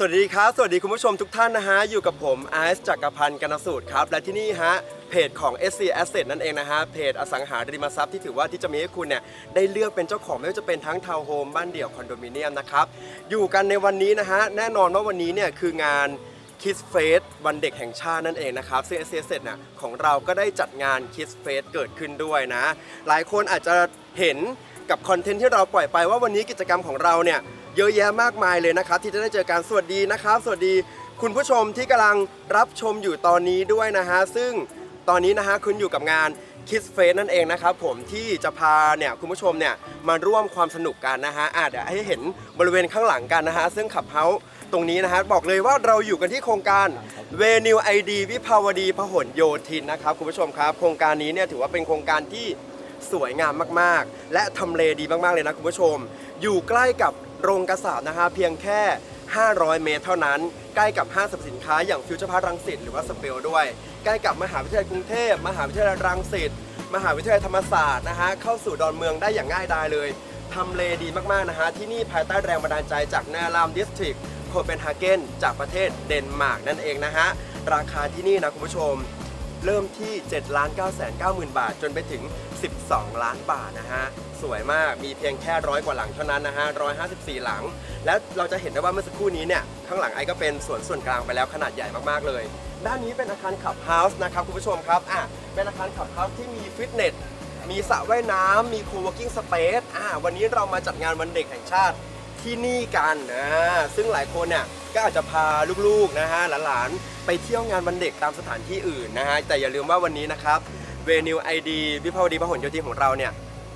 สวัสดีครับ สวัสดีคุณผู้ชมทุกท่านนะฮะ อยู่กับผมไอซ์จักรพันธ์กนสูตรครับ และที่นี่ฮะเพจของ SC Asset นั่นเองนะฮะ เพจอสังหาริมทรัพย์ที่ถือว่าที่จะมีให้คุณเนี่ยได้เลือกเป็นเจ้าของไม่ว่าจะเป็นทั้งทาวน์โฮมบ้านเดี่ยวคอนโดมิเนียมนะครับ อยู่กันในวันนี้นะฮะ แน่นอนว่าวันนี้เนี่ยคืองาน Kids Fest วันเด็กแห่งชาตินั่นเองนะครับซึ่ง SC Asset เนี่ยของเราก็ได้จัดงาน Kids Fest เกิดขึ้นด้วยนะ หลายคนอาจจะเห็นกับคอนเทนต์ที่เราปล่อยไปว่าวันนี้กิจกรรมของเราเนี่ย เยอะแยะมากมายเลยนะครับ ที่จะได้เจอการสวัสดีนะครับ สวัสดีคุณผู้ชมที่กำลังรับชมอยู่ตอนนี้ด้วยนะฮะซึ่งตอนนี้นะฮะคุณอยู่กับงาน Kids Face นั่นเองนะครับผมที่จะพาเนี่ยคุณผู้ชมเนี่ยมาร่วมความสนุกกันนะฮะอะเดี๋ยวให้เห็นบริเวณข้างหลังกันนะฮะซึ่งขับเฮาส์ตรงนี้นะฮะบอกเลยว่าเราอยู่กันที่โครงการเวนิวไอดีวิภาวดีพหลโยธินนะครับคุณผู้ชมครับ โครงการนี้เนี่ยถือว่าเป็นโครงการที่สวยงามมากๆ และทำเลดีมากๆเลยนะคุณผู้ชม อยู่ใกล้กับ โรงกระสาบนะฮะเพียงแค่ 500 เมตรเท่านั้น ใกล้กับห้างสรรพสินค้าอย่างฟิวเจอร์พาร์รังสิตหรือว่าสเปลด้วย ใกล้กับมหาวิทยาลัยกรุงเทพ มหาวิทยาลัยรังสิตมหาวิทยาลัยธรรมศาสตร์นะฮะเข้าสู่ดอนเมืองได้อย่างง่ายดายเลยทำเลดีมากๆนะฮะที่นี่ภายใต้แรงบันดาลใจจากนารามดิสทริกโคเปนฮาเกนจากประเทศเดนมาร์กนั่นเองนะฮะราคาที่นี่นะคุณผู้ชม เริ่มที่7 9 9 0 0 0 บาท จนไปถึง 12 ล้านบาทนะฮะ สวยมาก มีเพียงแค่ร้อยกว่าหลังเท่านั้นนะฮะ154หลัง และเราจะเห็นได้ว่าเมื่อสักครู่นี้เนี่ย ข้างหลังไอ้ก็เป็นสวนส่วนกลางไปแล้วขนาดใหญ่มากๆเลย ด้านนี้เป็นอาคารขับเฮาส์นะครับคุณผู้ชมครับ อะ เป็นอาคารขับเฮาส์ที่มีฟิตเนส มีสระว่ายน้ำ มี co-working space อ่าวันนี้เรามาจัดงานวันเด็กแห่งชาติที่นี่กันนะ ซึ่งหลายคนเนี่ย ก็อาจจะพาลูกๆนะฮะหลานๆไปเที่ยวงานวันเด็กตามสถานที่อื่นนะฮะแต่อย่าลืมว่าวันนี้นะครับเวนิวไอดีวิภาวดีพหลโยธินของเราเนี่ย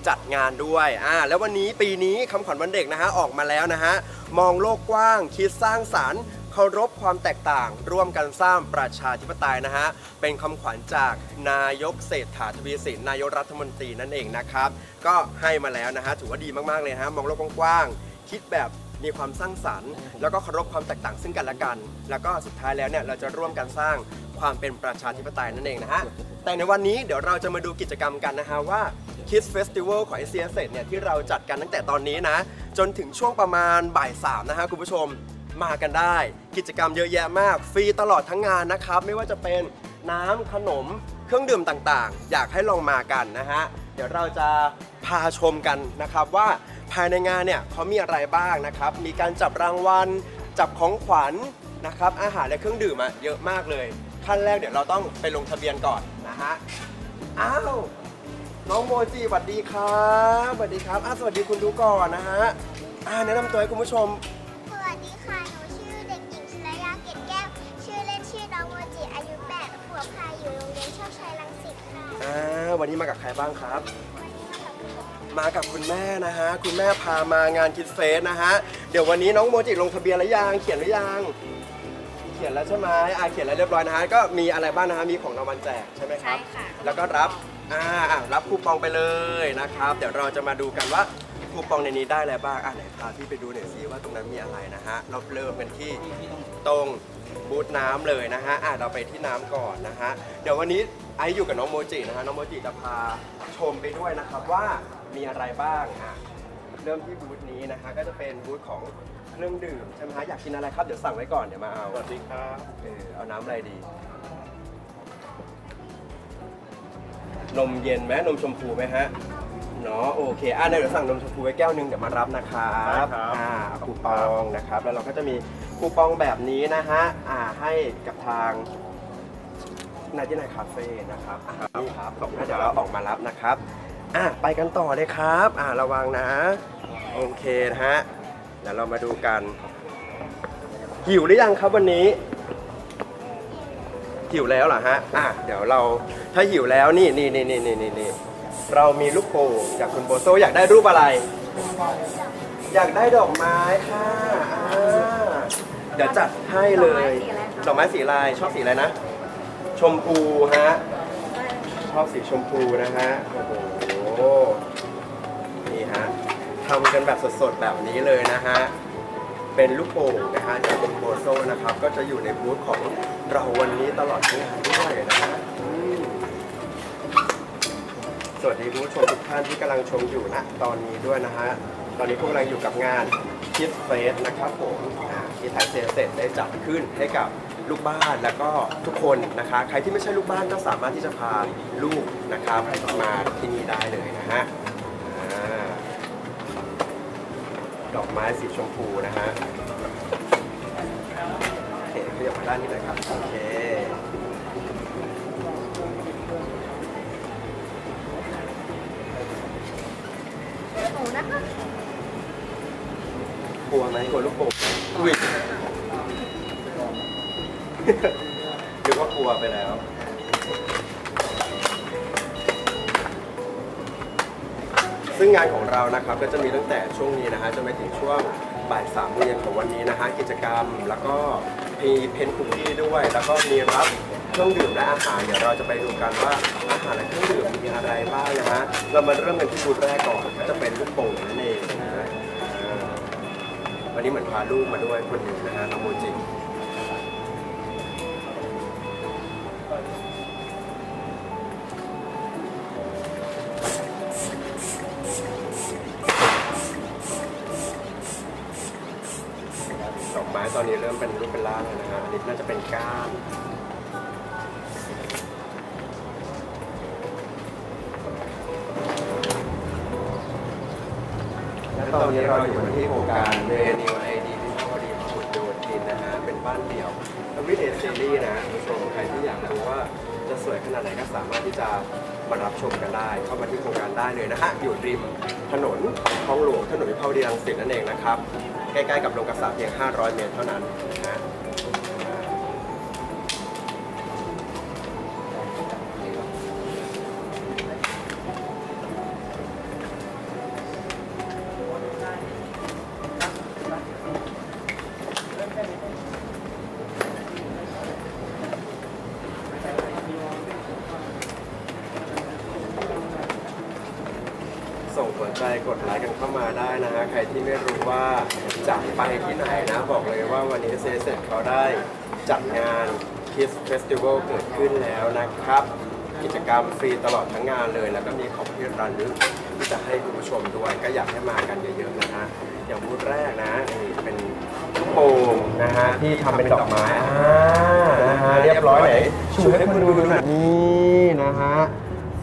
จัดงานด้วยอ่าแล้ววันนี้ปีนี้คำขวัญวันเด็กนะฮะออกมาแล้วนะฮะมองโลกกว้างคิดสร้างสารรค์เคารพความแตกต่าง ร่วมกันสร้างประชาธิปไตยนะฮะเป็นคำขวัญจากนายกเศรษฐาทวีสินนายกรัฐมนตรีนั่นเองนะครับ ก็ให้มาแล้วนะฮะถือว่าดีมากๆเลยะฮะมองโลกกว้างๆคิดแบบ มีความสร้างสรรค์ แล้วก็เคารพความแตกต่างซึ่งกันและกัน แล้วก็สุดท้ายแล้วเนี่ยเราจะร่วมกันสร้างความเป็นประชาธิปไตยนั่นเองนะฮะ แต่ในวันนี้เดี๋ยวเราจะมาดูกิจกรรมกันนะฮะว่า Kids Festival ของ s c s เนี่ยที่เราจัดกันตั้งแต่ตอนนี้นะ จนถึงช่วงประมาณบ่ายสามนะฮะคุณผู้ชมมากันได้ กิจกรรมเยอะแยะมาก ฟรีตลอดทั้งงานนะครับ ไม่ว่าจะเป็นน้ำขนมเครื่องดื่มต่างๆ อยากให้ลองมากันนะฮะ เดี๋ยวเราจะพาชมกันนะครับว่า ภายในงานเนี่ยเขามีอะไรบ้างนะครับ มีการจับรางวัล จับของขวัญนะครับ อาหารและเครื่องดื่มอะเยอะมากเลย ขั้นแรกเดี๋ยวเราต้องไปลงทะเบียนก่อนนะฮะ อ้าว น้องโมจิสวัสดีครับสวัสดีครับอะสวัสดีคุณดูก่อนนะฮะอ่าแนะนำตัวให้คุณผู้ชม สวัสดีค่ะ หนูชื่อเด็กหญิงชลยาเกตแก้ว ชื่อเล่นชื่อน้องโมจิอายุ8ขวบค่ะ อยู่โรงเรียนโชคชัยรังสิตค่ะ อ่า วันนี้มากับใครบ้างครับ มากับคุณแม่นะฮะ คุณแม่พามางานคิดเฟสนะฮะ เดี๋ยววันนี้น้องโมจิลงทะเบียนแล้วยัง เขียนหรือยัง เขียนแล้วใช่ไหมอ่าเขียนแล้วเรียบร้อยนะฮะ ก็มีอะไรบ้างนะฮะ มีของรางวัลแจกใช่ไหมครับ ใช่ค่ะ แล้วก็รับ อ่าอะรับคูปองไปเลยนะครับ เดี๋ยวเราจะมาดูกันว่าคูปองในนี้ได้อะไรบ้าง อะไหนพาพี่ไปดูหน่อยสิว่าตรงนั้นมีอะไรนะฮะ เราเริ่มกันที่ตรงบูธน้ำเลยนะฮะ อะเราไปที่น้ำก่อนนะฮะ เดี๋ยววันนี้ไอซ์อยู่กับน้องโมจินะฮะ น้องโมจิจะพาชมไปด้วยนะครับว่า มีอะไรบ้างอะเริ่มที่บูธนี้นะฮะก็จะเป็นบูธของเครื่องดื่มใช่ไหมฮะอยากกินอะไรครับเดี๋ยวสั่งไว้ก่อนเดี๋ยวมาเอาสวัสดีครับเออเอาน้ำอะไรดี นมเย็นไหมนมชมพูไหมฮะเนาะโอเคอะเดี๋ยวสั่งนมชมพูไว้แก้วหนึงเดี๋ยวมารับนะครับได้ครับ อ่าเอาคูปองนะครับ แล้วเราก็จะมีคูปองแบบนี้นะฮะอ่าให้กับทางนายที่นายคาเฟ่นะครับอ่านี่ครับขอบคุณเดี๋ยวเราออกมารับนะครับ อะไปกันต่อเลยครับอ่าระวังนะ โอเคนะฮะเดี๋ยวเรามาดูกัน หิวหรือยังครับวันนี้ หิวแล้วเหรอฮะอะเดี๋ยวเราถ้าหิวแล้วนี่นี่นี่นี่นี่นี่นี่เรามีลูกโป่งจากคุณโบโซอยากได้รูปอะไร อยากได้ดอกไม้ค่ะอ่าเดี๋ยวจัดให้เลยดอกไม้สีอะไรชอบสีอะไรนะ ชมพูฮะ ชอบสีชมพูนะฮะโอ้โห นี่ฮะทำกันแบบสดๆแบบนี้เลยนะฮะ เป็นลูกโป่งนะฮะจากคุณโบโซนะครับ ก็จะอยู่ในบูธของเราวันนี้ตลอดทั้งงานด้วยนะฮะสวัสดีผู้ชมทุกท่านที่กำลังชมอยู่นะตอนนี้ด้วยนะฮะ ตอนนี้พวกเราอยู่กับงานคิดเฟสนะครับผมอ่าที่ไทยเซเซ็ตได้จัดขึ้นให้กับ ลูกบ้านแล้วก็ทุกคนนะคะ ใครที่ไม่ใช่ลูกบ้านก็สามารถที่จะพาลูกนะครับมาที่นี่ได้เลยนะฮะอ่าดอกไม้สีชมพูนะฮะโอเคขยับมาด้านนี้เลยครับโอเค หนูนะคะ กลัวไหมกลัวลูกโป่งอุ้ย หรือว่ากลัวไปแล้ว ซึ่งงานของเรานะครับก็จะมีตั้งแต่ช่วงนี้นะฮะจนไปถึงช่วงบ่ายสามโมงเย็นของวันนี้นะฮะกิจกรรม แล้วก็มีเพนคุกกี้ด้วย แล้วก็มีรับเครื่องดื่มและอาหารเดี๋ยวเราจะไปดูกันว่าอาหารและเครื่องดื่มมีอะไรบ้างนะฮะเรามาเริ่มกันที่บูธแรกก่อนก็จะเป็นลูกโป่งนั่นเองนะฮะวันนี้เหมือนพาลูกมาด้วยคนหนึ่งนะฮะน้องโมจิ อนนี้เริ่มเป็นรูปเป็นร่างแล้วนะฮะอันนี้น่าจะเป็นก้านและตอนนี้เราอยู่ที่โครงการเรนิวไอดีที่พอดีมาขุดโยทินนะฮะเป็นบ้านเดี่ยวทวิตเอซีรีส์นะคุณผู้ชมใครที่อยากรู้ว่าจะสวยขนาดไหนก็สามารถที่จะมารับชมกันได้ เข้ามาที่โครงการได้เลยนะฮะอยู่ริมถนนคลองหลวงถนนวิภาวดีรังสิตนั่นเองนะครับ ใกล้ๆกับโรงกษาเพียง 500 เมตรเท่านั้นนะส่งหัวใจกดไลค์กันเข้ามาได้นะฮะใครที่ไม่รู้ว่า จะไปที่ไหนนะ บอกเลยว่าวันนี้เซเซ็ตเขาได้จัดงาน Kiss Festival เกิดขึ้นแล้วนะครับ กิจกรรมฟรีตลอดทั้งงานเลย แล้วก็มีของที่ระลึกที่จะให้คุณผู้ชมด้วย ก็อยากให้มากันเยอะๆนะฮะอย่างบูธแรกนะนี่เป็นลูกโป่งนะฮะที่ทำเป็นดอกไม้อ่านะฮะเรียบร้อยไหนชูให้คุณดูดูหน่อยนี่นะฮะ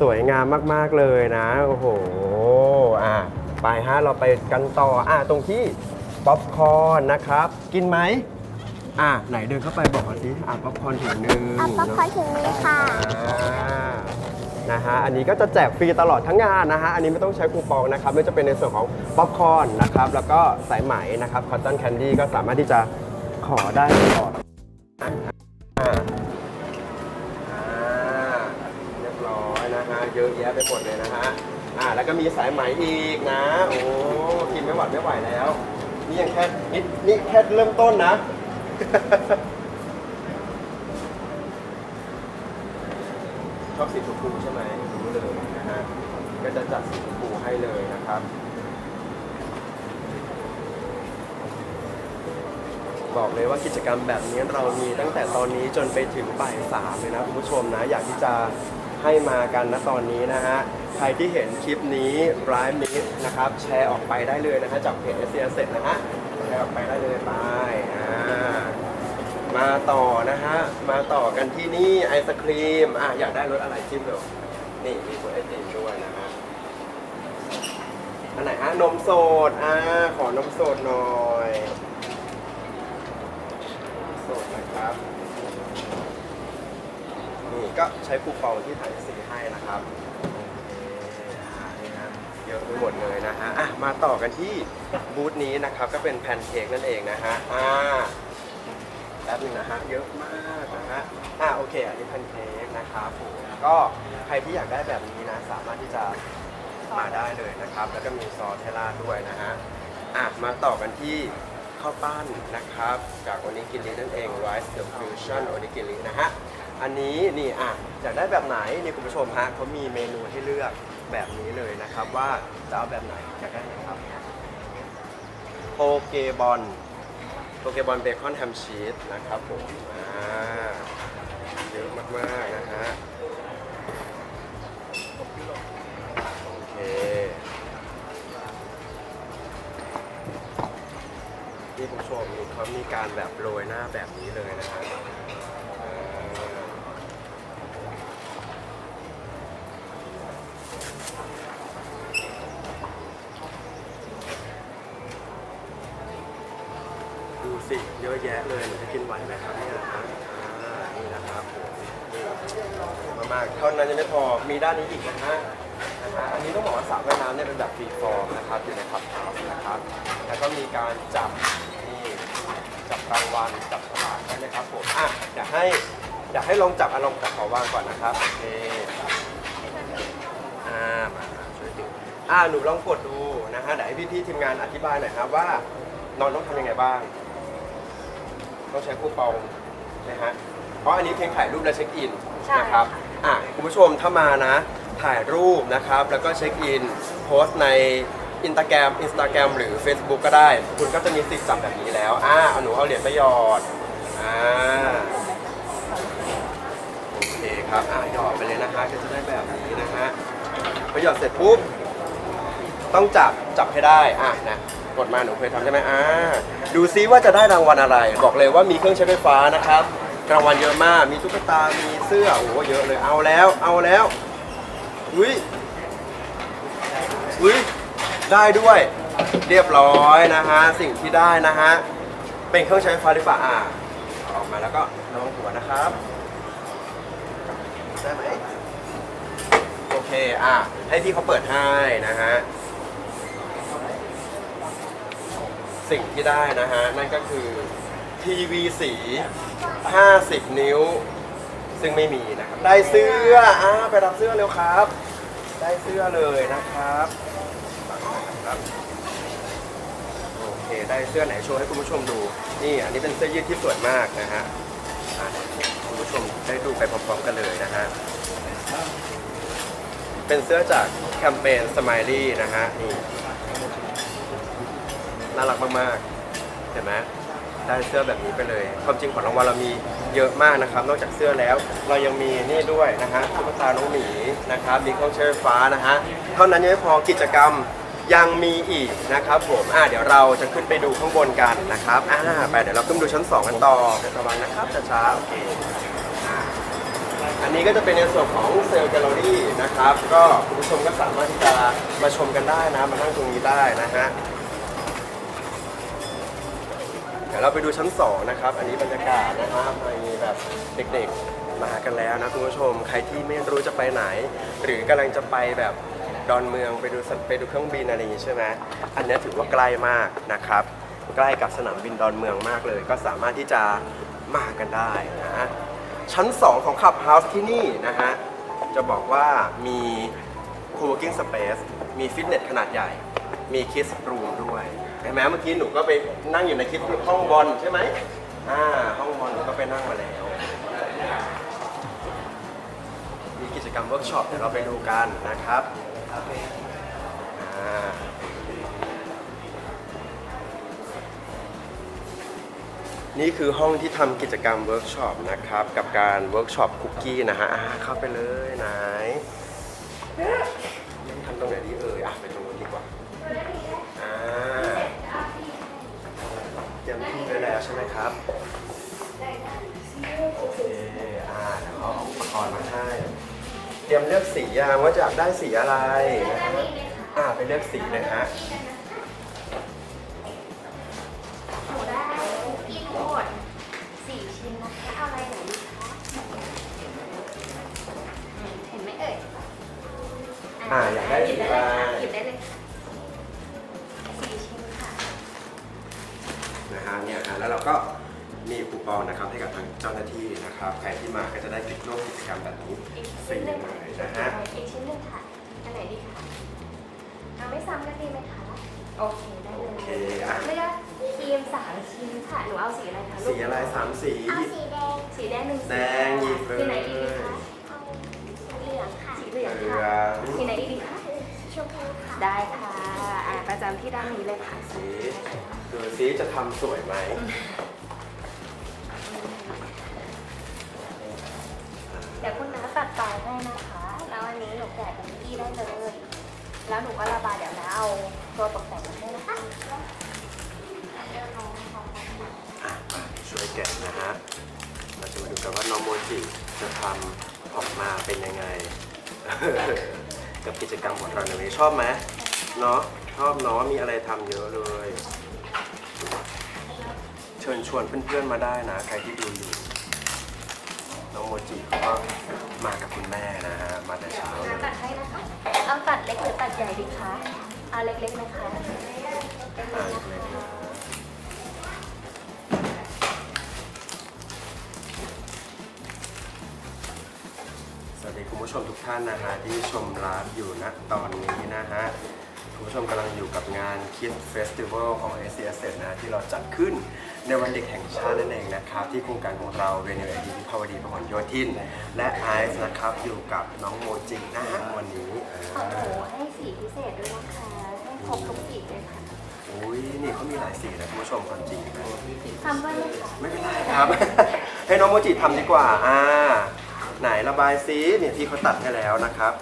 สวยงามมากๆเลยนะ โอ้โหอะไปฮะเราไปกันต่ออะตรงที่ ป๊อปคอร์นนะครับ กินไหมอะไหนเดินเข้าไปบอกมาสิอะป๊อปคอร์นถุงหนึ่งเอาป๊อปคอร์นถึงนี้ค่ะ อ่านะฮะอันนี้ก็จะแจกฟรีตลอดทั้งงานนะฮะอันนี้ไม่ต้องใช้คูปองนะครับไม่ว่าจะเป็นในส่วนของป๊อปคอร์นนะครับแล้วก็สายไหมนะครับคอตตอนแคนดี้ก็สามารถที่จะขอได้ตลอดอะอ่าอ่าเรียบร้อยนะฮะเยอะแยะไปหมดเลยนะฮะอ่าแล้วก็มีสายไหมอีกนะโอ้กินไม่หวัดไม่ไหวแล้ว นี่ยังแค่นี่นี่แค่เริ่มต้นนะ ชอบสีชมพูใช่ไหมรู้เลยนะฮะ ก็จะจัดสีชมพูให้เลยนะครับ บอกเลยว่ากิจกรรมแบบนี้เรามีตั้งแต่ตอนนี้จนไปถึงบ่ายสามเลยนะคุณผู้ชมนะ อยากที่จะให้มากันนะตอนนี้นะฮะ ใครที่เห็นคลิปนี้ร้ายมิดนะครับ แชร์ออกไปได้เลยนะฮะจากเพจเอเซียเสร็จนะฮะแชร์ออกไปได้เลยไปอ่ามาต่อนะฮะ มาต่อกันที่นี่ไอศครีมอะอยากได้รสอะไรจิ้มเลยนี่มีตัวไอติมด้วยนะฮะอันไหนฮะนมสดอ่าขอนมสดหน่อยสดนะครับนี่ก็ใช้คูปองที่ถ่ายสีให้นะครับ เยอะไปหมดเลยนะฮะอะมาต่อกันที่บูธนี้นะครับก็เป็นแพนเค้กนั่นเองนะฮะอ่าแป๊บนึงนะฮะเยอะมากนะฮะอ่าโอเคอันนี้แพนเค้กนะครับผมก็ใครที่อยากได้แบบนี้นะสามารถที่จะมาได้เลยนะครับ แล้วก็มีซอสเทล่าดด้วยนะฮะอะมาต่อกันที่ข้าวปั้นนะครับ จากโอนิกิรินั่นเอง Rice the Fusion โอนิกิรินะฮะอันนี้นี่อะอยากได้แบบไหนนี่คุณผู้ชมฮะเขามีเมนูให้เลือก แบบนี้เลยนะครับ ว่าจะเอาแบบไหนอยากได้ไหนครับโปเกบอลโปเกบอลเบคอนแฮมชีสนะครับผมอ่าเยอะมากๆนะฮะโอเคนี่ผู้ชมนี่เขามีการแบบโรยหน้าแบบนี้เลยนะฮะเออดูสิ เยอะแยะเลยหนูจะกินไหวไหมครับเนี่ยนะครับอ่านี่นะครับผมนี่มากๆเท่านั้นยัง ไม่พอมีด้านนี้อีกนะฮะนะฮะอันนี้ต้องบอกว่าสระว่ายน้ำเนี่ยเป็นแบบฟรีฟอร์มนะครับอยู่ในขับเท้าส์นะครับแล้วก็มีการจับนี่จับรางวัลจับฉลากใช่ไหมครับผมอะอยากให้อยากให้ลองจับอารมณ์จับขอวางก่อนนะครับโอเคอ่ามามาช่วยดูอ่าหนูลองกดดูนะฮะเดี๋ยวให้พี่ๆทีมงานอธิบายหน่อยครับว่า นองต้องทำยังไงบ้าง ต้องใช้คูปองนะฮะเพราะอันนี้เพียงถ่ายรูปและเช็คอินใช่นะครับ อะคุณผู้ชมถ้ามานะ ถ่ายรูปนะครับ แล้วก็เช็คอิน โพสต์ในอินสตาแกรมอินสตาแกรมหรือ Facebook ก็ได้ คุณก็จะมีสิทธิ์จับแบบนี้แล้ว อ่าหนูเอาเหรียญไปหยอด อ่า โอเคครับ อ่าหยอดไปเลยนะฮะก็จะได้แบบนี้นะฮะพอหยอดเสร็จปุ๊บ ต้องจับ จับให้ได้ อะนะ กดมาหนูเคยทำใช่ไหมอ่า ดูซิว่าจะได้รางวัลอะไร บอกเลยว่ามีเครื่องใช้ไฟฟ้านะครับ รางวัลเยอะมาก มีตุ๊กตา มีเสื้อ โอ้โห เยอะเลย เอาแล้ว เอาแล้ว อุ้ย อุ้ย ได้ด้วย เรียบร้อยนะฮะ สิ่งที่ได้นะฮะ เป็นเครื่องใช้ไฟฟ้าหรือเปล่าอ่าออกมาแล้วก็ระวังหัวนะครับ ได้ไหม โอเค อะ ให้พี่เขาเปิดให้นะฮะ สิ่งที่ได้นะฮะ นั่นก็คือทีวีสี 50 นิ้ว ซึ่งไม่มีนะครับ ได้เสื้ออ่าไปรับเสื้อเร็วครับ ได้เสื้อเลยนะครับครับโอเคได้เสื้อไหนโชว์ให้คุณผู้ชมดู นี่อันนี้เป็นเสื้อยืดที่สวยมากนะฮะอะคุณผู้ชมได้ดูไปพร้อมๆกันเลยนะฮะ เป็นเสื้อจากแคมเปญสม i ลี่นะฮะนี่น่ารักมากๆ เห็นไหม ได้เสื้อแบบนี้ไปเลย ความจริงของรางวัลเรามีเยอะมากนะครับ นอกจากเสื้อแล้ว เรายังมีนี่ด้วยนะฮะตุ๊กตาน้องหมีนะครับมีเครื่องใช้ไฟฟ้านะฮะเท่านั้นยังไม่พอกิจกรรมยังมีอีกนะครับผมอ่าเดี๋ยวเราจะขึ้นไปดูข้างบนกันนะครับอ่าไปเดี๋ยวเราขึ้นไปดูชั้น 2 กันต่อระวังนะครับช้าๆโอเคอันนี้ก็จะเป็นในส่วนของเซลล์แกลเลอรี่นะครับ ก็คุณผู้ชมก็สามารถที่จะมาชมกันได้นะ มานั่งตรงนี้ได้นะฮะ เดี๋ ยวเราไปดูชั้น 2 นะครับ อันนี้บรรยากาศนะครับมีแบบเด็กๆมากันแล้วนะคุณผู้ชม ใครที่ไม่รู้จะไปไหน หรือกำลังจะไปแบบดอนเมืองไปดูไปดูเครื่องบินอะไรอย่างงี้ใช่ไหมอันนี้ถือว่าใกล้มากนะครับ ใกล้กับสนามบินดอนเมืองมากเลย ก็สามารถที่จะมากันได้นะชั้น 2 ของ Clubhouse ที่นี่นะฮะจะบอกว่ามี co-working space มีฟิตเนสขนาดใหญ่ มี kids room ด้วย ห็นไหมเมื่อกี้หนูก็ไปนั่งอยู่ในคิดห้องบอลใช่ไหมอ่าห้องบอลหนูก็ไปนั่งมาแล้ว มีกิจกรรมเวิร์กช็อปเดี๋ยวเราไปดูกันนะครับอ่านี่คือห้องที่ทำกิจกรรมเวิร์กช็อปนะครับ กับการเวิร์กช็อปคุกกี้นะฮะเข้าไปเลยไหนทำตรงไหนดีเออะไปตรงนู้นดีกว่าอ่าเตรียมที่ ไว้แล้วใช่ไหมครับโอเคอ่าเดี๋ยวเขาเอาอุปกรณ์มาให้ เตรียมเลือกสียางว่าจะอยากได้สีอะไรนะฮะอ่าไปเลือกสีเลยฮะห น้าที่นะครับใครที่มาก็จะได้กิจร่วมกิจกรรมแบบนี้อีกฟรีชิ้นหนึ่งเลยนะฮะอีกชิ้นหนึ่งค่ะ อันไหนดีคะเอาไม่ซ้ำกันดีไหมคะ โอเคได้เลยโอเคอะเลือกครีมสามชิ้นค่ะ หนูเอาสีอะไรคะลูสีก อะไรสามสีเอาสีแดง สีแดงหนึ่งสีแดงหยิบเลย สีไหนดีดีคะ เอาสีเหลืองค่ะสีเหลืองเหลืค่ะองสีไหนดีดีคะ ชมพูค่ะได้ค่ะอ่าประจำที่ด้านนี้เลยค่ะ สีดูซิจะทำสวยไหม แกะเป็นที่ได้เลย แล้วหนูก็ระบายเดี๋ยวน้าเอาตัวตกแต่งมาให้นะคะอะช่วยแกะนะฮะ เราจะมาดูกันว่าน้องโมจิจะทำออกมาเป็นยังไง กับกิจกรรมของเราในวันนี้ชอบไหมเนาะชอบเนาะมีอะไรทำเยอะเลย เชิญชวนเพื่อนๆมาได้นะ ใครที่ดูอยู่ น้องโมจิเขาก็มากับคุณแม่นะฮะมาแต่เช้าเลย ตัดให้นะคะเอาตัดเล็กหรือตัดใหญ่ดีคะเอาเล็กๆนะคะเล็กๆอ่านะคะเล็กๆนะสวัสดีคุณผู้ชมทุกท่านนะฮะที่ชมไลฟ์อยู่ณตอนนี้นะฮะคุณผู้ชมกำลังอยู่กับงาน Kids Festival ของ a c s นะที่เราจัดขึ้น ในวันเด็กแห่งชาตินั่นเองนะครับ ที่โครงการของเราเรเนเอดีพิภาวดีพหลโยธิน และไอซ์นะครับอยู่กับน้องโมจินะฮะวันนี้ขออ่าหมูให้สีพิเศษด้วยนะคะให้ครบทุกสีเลยค่ะอุ้ยนี่เขามีหลายสีนะคุณผู้ชมความจริงทำด้วยไหมคะไม่เป็นไรครับ ให้น้องโมจิทำดีกว่าอ่า ไหนระบายสีเนี่ยพี่เขาตัดให้แล้วนะครับ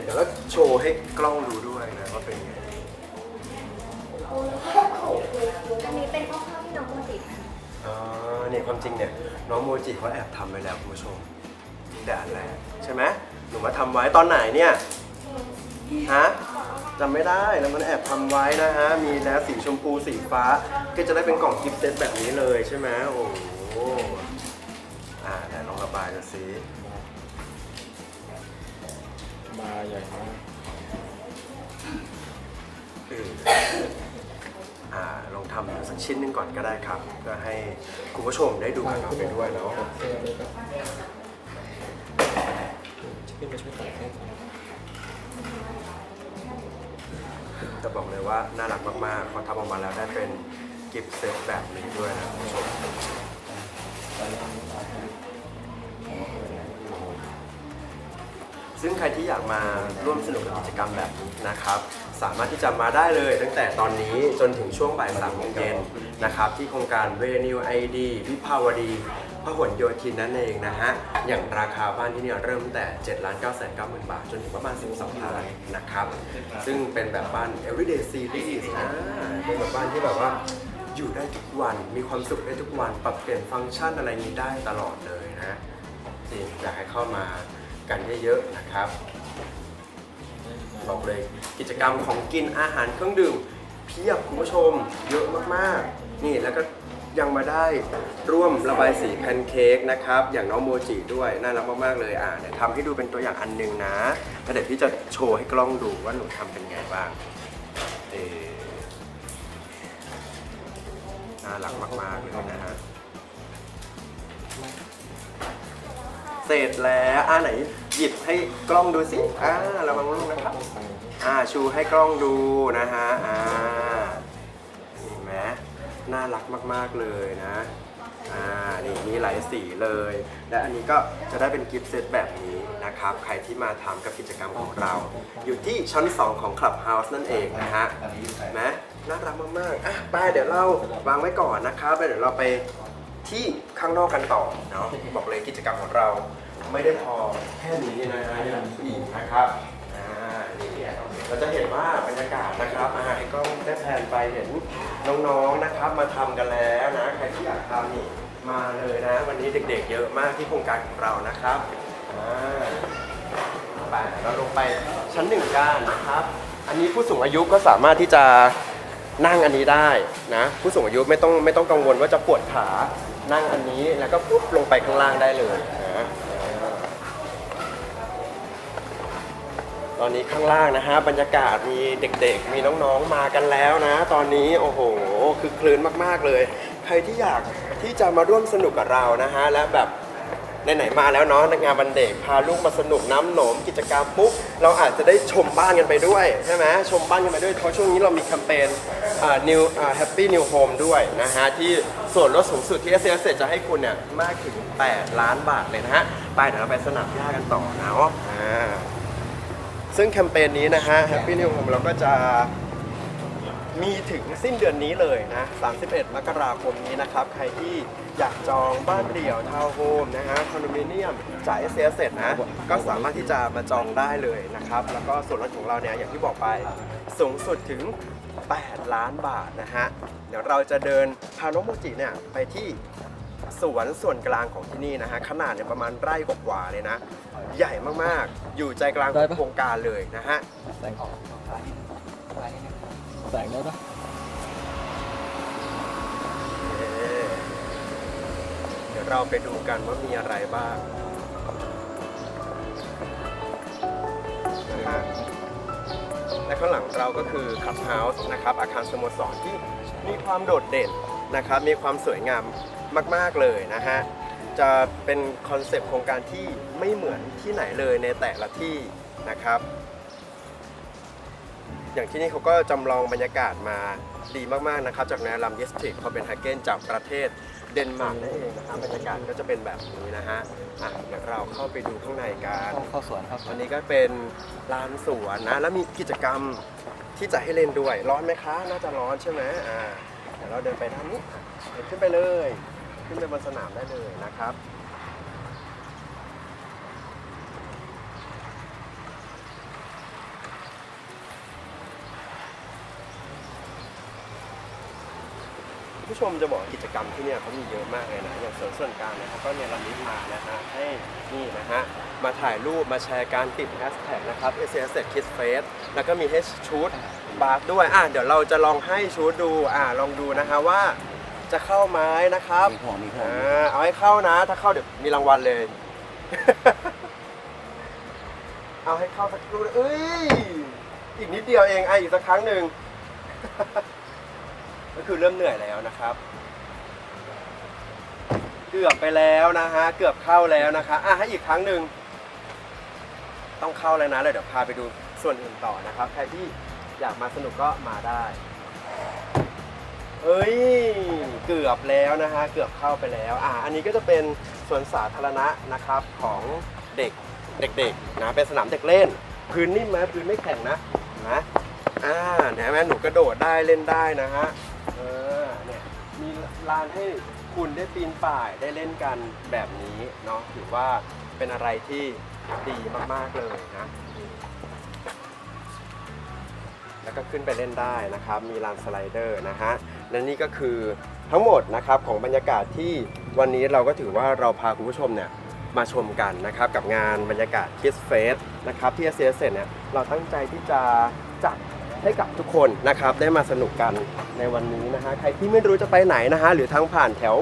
เสร็จเดี๋ยวเราโชว์ให้กล้องดูด้วยนะว่าเป็นไงอันนี้เป็นข้าวๆที่น้องโมจิทอ๋อเนี่ยความจริงเนี่ยน้องโมจิเขาแอบทำไปแล้วคุณผู้ชมแต่อันแรกใช่ไหมหนูมาทำไว้ตอนไหนเนี่ยฮะจำไม่ได้แล้วมันแอบทำไว้นะฮะมีแล้วสีชมพูสีฟ้า ก็จะได้เป็นกล่องกิฟต์เซตแบบนี้เลยใช่ไหมโอ้โหอ่าไหนลองระบายดูสิ บาใหญ่มากอ่าลองทำดูสักชิ้นหนึงก่อนก็ได้ครับ เพื่อให้คุณผู้ชมได้ดูกับเราไปด้วยเนาะเสื้วยครับขึ้นมาช่วยตัดให้จะบอกเลยว่าน่ารักมากๆเขาทำออกมาแล้วได้เป็นกิฟต์เซตแบบนี้ด้วยนะคุณผู้ชม ซึ่งใครที่อยากมาร่วมสนุกกับกิจกรรมแบบนี้นะครับ สามารถที่จะมาได้เลยตั้งแต่ตอนนี้จนถึงช่วงบ่ายสามโมงเย็นนะครับ ที่โครงการเวนิวไอดีวิภาวดีพหลโยธินนั่นเองนะฮะ อย่างราคาบ้านที่นี่เริ่มแต่7ล้าน9 9 0 0 0 0บาท จนถึงประมาณ 12ล้านนะครับ ซึ่งเป็นแบบบ้าน everyday series นะเป็นแบบบ้านที่แบบว่าอยู่ได้ทุกวัน มีความสุขได้ทุกวัน ปรับเปลี่ยนฟังก์ชันอะไรนี้ได้ตลอดเลยนะจริงอยากให้เข้ามา กันเยอะๆนะครับบอกเลยกิจกรรมของกินอาหารเครื่องดื่มเพียบคุณผู้ชมเยอะมากๆ นี่แล้วก็ยังมาได้ร่วมระบายสีแพนเค้กนะครับ อย่างน้องโมจิด้วยน่ารักมากๆเลยอะเดี๋ยวทำให้ดูเป็นตัวอย่างอันหนึงนะแล้วเดี๋ยวพี่จะโชว์ให้กล้องดูว่าหนูทำเป็นไงบ้างเออน่ารักมากๆเลยนะฮะเสร็จแล้วอ่าไหน หยิบให้กล้องดูสิอ่าระวังลูกนะครับ อ่าชูให้กล้องดูนะฮะ อ่าเห็นไหมน่ารักมาก ๆ เลยนะ อ่า นี่มีหลายสีเลย และอันนี้ก็จะได้เป็นกิฟต์เซตแบบนี้นะครับ ใครที่มาทำกับกิจกรรมของเรา อยู่ที่ชั้น 2 ของ Clubhouse นั่นเองนะฮะนไหมน่ารักมากๆอะไปเดี๋ยวเราวางไว้ก่อนนะครับแล้วเดี๋ยวเราไปที่ข้างนอกกันต่อเนาะบอกเลยกิจกรรมของเรา ไม่ได้พอแค่นี้นะฮะยังมีอีกนะครับอ่านี่เราจะเห็นว่าบรรยากาศนะครับอาให้กล้องได้แพนไปเห็นน้องๆนะครับ มาทำกันแล้วนะใครที่อยากทำนี่มาเลยนะ วันนี้เด็กๆ เยอะมากที่โครงการของเรานะครับอ่าไปเราลงไปชั้นหนึ่งกันนะครับ อันนี้ผู้สูงอายุก็สามารถที่จะนั่งอันนี้ได้นะ ผู้สูงอายุไม่ต้องไม่ต้องกังวลว่าจะปวดขานั่งอันนี้แล้วก็ปุ๊บลงไปข้างล่างได้เลยนะ ตอนนี้ข้างล่างนะฮะบรรยากาศมีเด็กๆ มีน้องๆมากันแล้วนะ ตอนนี้โอ้โหคือคลื้นมากๆเลย ใครที่อยากที่จะมาร่วมสนุกกับเรานะฮะและแบบไหนๆมาแล้วเนาะงานวันเด็กพาลูกมาสนุกน้ำหนมกิจกรรมปุ๊บเราอาจจะได้ชมบ้านกันไปด้วยใช่ไหมชมบ้านกันไปด้วยเพราะช่วงนี้เรามีแคมเปญ new happy new home ด้วยนะฮะที่ส่วนลดสูงสุดที่ s อ s จะให้คุณเนี่ยมากถึง 8 ล้านบาทเลยนะฮะไปเดี๋ยวเราไปสนามหญ้ากันต่อนะอ่า ซึ่งแคมเปญนี้นะฮะ Happy New Home เราก็จะมีถึงสิ้นเดือนนี้เลยนะ 31 มกราคมนี้นะครับ ใครที่อยากจองบ้านเดี่ยวทาวน์โฮมนะฮะคอนโดมิเนียมจ่ายเอสเสร็จนะ ก็สามารถที่จะมาจองได้เลยนะครับ แล้วก็ส่วนลดของเราเนี่ย อย่างที่บอกไปสูงสุดถึง 8 ล้านบาทนะฮะ เดี๋ยวเราจะเดินพาน้องโมจิเนี่ย ไปที่ สวนส่วนกลางของที่นี่นะฮะขนาดเนี่ยประมาณไร่กว่าๆเลยนะ ใหญ่มากๆ อยู่ใจกลางของโครงการเลยนะฮะแสงแสงได้ปะเดี๋ยวเราไปดูกันว่ามีอะไรบ้างนะฮะและข้างหลังเราก็คือคับเฮาส์นะครับอาคารสโมสรที่มีความโดดเด่นนะครับ มีความสวยงาม มาก ๆ เลยนะฮะ จะเป็นคอนเซปต์โครงการที่ไม่เหมือนที่ไหนเลยในแต่ละที่นะครับ อย่างที่นี่เขาก็จำลองบรรยากาศมาดีมาก ๆ นะครับ จากแนวลัมดิสตริกพอเป็นฮาเกนจากประเทศเดนมาร์กนั่นเองนะครับบรรยากาศก็จะเป็นแบบนี้นะฮะอะเดี๋ยวเราเข้าไปดูข้างในกันเข้าเข้าสวนครับอันนี้ก็เป็นลานสวนนะ แล้วมีกิจกรรมที่จะให้เล่นด้วย ร้อนไหมคะ น่าจะร้อนใช่ไหมอ่า เดี๋ยวเราเดินไปด้านนี้เดินขึ้นไปเลย ขึ้นไปบนสนามได้เลยนะครับผู้ชมจะบอกกิจกรรมที่เนี่ยเขามีเยอะมากเลยนะอย่างสวนส่วนกลางนี่ยเขาก็เนี่ยระมิดมานะฮะให้นี่นะฮะมาถ่ายรูปมาแชร์การติดแฮชแท็กนะครับ s s Kids Face แล้วก็มีให้ชุดบาร์ด้วยอะเดี๋ยวเราจะลองให้ชุดดูอะลองดูนะฮะว่า จะเข้าไหม้นะครับมีห่วงมีห่วงอ่าเอาให้เข้านะ ถ้าเข้าเดี๋ยวมีรางวัลเลย เอาให้เข้าสักครู่นะเอ้ยอีกนิดเดียวเองอะอีกสักครั้งหนึ่งก็คือเริ่มเหนื่อยแล้วนะครับ เกือบไปแล้วนะฮะเกือบเข้าแล้วนะคะอะให้อีกครั้งหนึ่งต้องเข้าแล้วนะเลยเดี๋ยวพาไปดูส่วนอื่นต่อนะครับ ใครที่อยากมาสนุกก็มาได้ เอ้ย เกือบแล้วนะฮะ เกือบเข้าไปแล้ว อะอันนี้ก็จะเป็นสวนสาธารณะนะครับของเด็ก เด็กๆนะ เป็นสนามเด็กเล่น พื้นนิ่มไหมพื้นไม่แข็งนะ นะ อ่าเนี่ยแม่หนูกระโดดได้เล่นได้นะฮะ เออ เนี่ย มีลานให้คุณได้ปีนป่ายได้เล่นกันแบบนี้เนาะ ถือว่าเป็นอะไรที่ดีมากๆเลยนะ แล้วก็ขึ้นไปเล่นได้นะครับ มีลานสไลเดอร์นะฮะ และนี่ก็คือทั้งหมดนะครับของบรรยากาศที่วันนี้เราก็ถือว่าเราพาคุณผู้ชมเนี่ยมาชมกันนะครับกับงานบรรยากาศ Kiss Fest นะครับที่ s อ s เนี่ยเราตั้งใจที่จะจัดให้กับทุกคนนะครับได้มาสนุกกันในวันนี้นะฮะใครที่ไม่รู้จะไปไหนนะฮะหรือทางผ่านแถว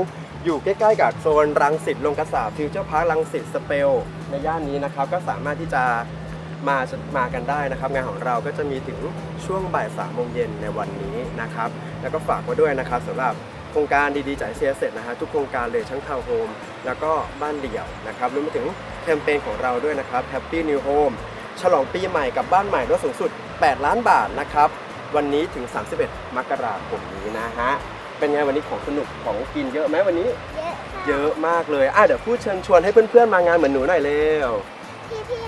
อยู่ใกล้ๆกับโซนรังสิตลงกระสาฟิวเจอร์พาร์ครังสิตสเปลในย่านนี้นะครับก็สามารถที่จะ มามากันได้นะครับงานของเราก็จะมีถึงช่วงบ่ายสามโมงเย็นในวันนี้นะครับแล้วก็ฝากไว้ด้วยนะครับสำหรับโครงการดีๆจ่ายเสียเสร็จนะฮะทุกโครงการเลยทั้งทาวน์โฮมแล้วก็บ้านเดี่ยวนะครับรวมไปถึงแคมเปญของเราด้วยนะครับ Happy New Home ฉลองปีใหม่กับบ้านใหม่ลดสูงสุด 8 ล้านบาทนะครับวันนี้ถึง 31 มกราคมนี้นะฮะเป็นไงวันนี้ของสนุกของกินเยอะไหมวันนี้ เยอะค่ะเยอะมากเลยอะเดี๋ยวพูดเชิญชวนให้เพื่อนๆมางานเหมือนหนูหน่อยเร็วพี่พี่ๆน้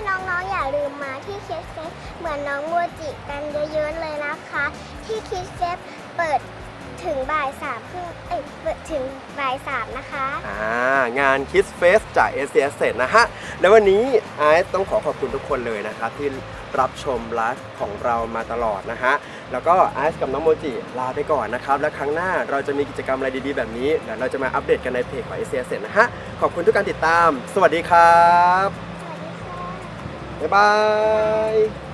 องๆอย่า ลืมมาที่คิดเซฟเหมือนน้องมัวจิกันเยอะๆเลยนะคะ ที่คิดเซฟเปิดถึงบ่ายสามครึ่งเอ้ยเปิดถึงบ่ายสามนะคะ อ่างาน Kids Fest จาก s อ s นะฮะ แล้ววันนี้ไอซ์ต้องขอขอบคุณทุกคนเลยนะครับที่รับชมไลฟ์ของเรามาตลอดนะฮะ แล้วก็ไอซ์กับน้องโมจิลาไปก่อนนะครับ แล้วครั้งหน้าเราจะมีกิจกรรมอะไรดีๆแบบนี้เดี๋ยวเราจะมาอัปเดตกันในเพจของ s อ s นะฮะ ขอบคุณทุกการติดตาม สวัสดีครับ บ๊ายบาย